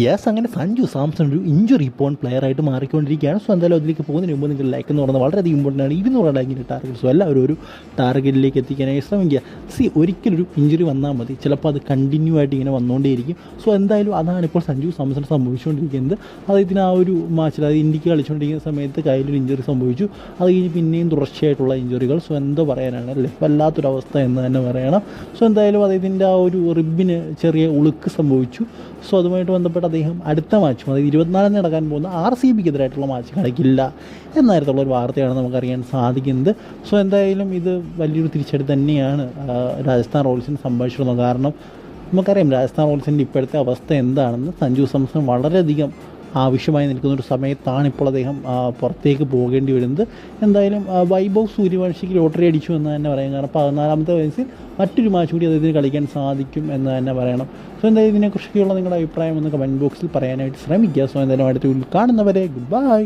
Yes അങ്ങനെ സഞ്ജു സാംസൺ ഒരു injury porn player ആയിട്ട് മാറിക്കൊണ്ടിരിക്കുകയാണ്. സോ എന്തായാലും അതിലേക്ക് പോകുന്നതിന് മുമ്പ് നിങ്ങൾ ലൈക്ക് എന്ന് പറയുന്നത് വളരെയധികം ഇമ്പോർട്ടന്റ് ആണ്. ഇരുന്നൂറ് ലൈക്കിന്റെ ടാർഗറ്റ് സോ എല്ലാവരും ഒരു ടാർഗറ്റിലേക്ക് എത്തിക്കാനായി ശ്രമിക്കുക. സി ഒരിക്കലൊരു ഇഞ്ചുറി വന്നാൽ മതി. ചിലപ്പോൾ അത് കണ്ടിന്യൂ ആയിട്ട് ഇങ്ങനെ വന്നുകൊണ്ടേയിരിക്കും സോ എന്തായാലും അതാണ് ഇപ്പോൾ സഞ്ജു സാംസൺ സംഭവിച്ചുകൊണ്ടിരിക്കുന്നത്. അദ്ദേഹത്തിന് ആ ഒരു മാച്ചിൽ അത് ഇന്ത്യയ്ക്ക് കളിച്ചുകൊണ്ടിരിക്കുന്ന സമയത്ത് കയ്യിലൊരു ഇഞ്ചുറി സംഭവിച്ചു. അത് കഴിഞ്ഞ് പിന്നെയും തുടർച്ചയായിട്ടുള്ള ഇഞ്ചുറികൾ സോ എന്തോ പറയാനാണ്? അല്ലേ വല്ലാത്തൊരവസ്ഥ എന്ന് തന്നെ പറയണം. സോ എന്തായാലും അദ്ദേഹത്തിന്റെ ആ ഒരു റിബിന് ചെറിയ ഉളുക്ക് സംഭവിച്ചു. സോ അതുമായിട്ട് ബന്ധപ്പെട്ട് അദ്ദേഹം അടുത്ത മാച്ചും അതായത് ഇരുപത്തിനാലിന് നടക്കാൻ പോകുന്ന ആർ സി ബിക്കെതിരായിട്ടുള്ള മാച്ച് കളിക്കില്ല തരത്തിലുള്ള ഒരു വാർത്തയാണ് നമുക്കറിയാൻ സാധിക്കുന്നത്. സോ എന്തായാലും ഇത് വലിയൊരു തിരിച്ചടി തന്നെയാണ് രാജസ്ഥാൻ റോയൽസിന് സംഭവിച്ചിരുന്നത്. കാരണം നമുക്കറിയാം രാജസ്ഥാൻ റോയൽസിന്റെ ഇപ്പോഴത്തെ അവസ്ഥ എന്താണെന്ന് സഞ്ജു സാംസൺ വളരെയധികം ആവശ്യമായി നിൽക്കുന്ന ഒരു സമയത്താണ് ഇപ്പോൾ അദ്ദേഹം പുറത്തേക്ക് പോകേണ്ടി വരുന്നത്. എന്തായാലും വൈഭവ് സൂര്യവംശിക്ക് ലോട്ടറി അടിച്ചു എന്ന് തന്നെ പറയാം കാരണം പതിനാലാമത്തെ വയസ്സിൽ മറ്റൊരു മാച്ച് കൂടി അദ്ദേഹത്തിന് കളിക്കാൻ സാധിക്കും എന്ന് തന്നെ പറയണം. സോ എന്തായാലും ഇതിനെക്കുറിച്ചൊക്കെയുള്ള നിങ്ങളുടെ അഭിപ്രായം ഒന്ന് കമന്റ് ബോക്സിൽ പറയാനായിട്ട് ശ്രമിക്കുക. സോ എന്തായാലും അടുത്ത കാണുന്നവരെ ഗുഡ് ബൈ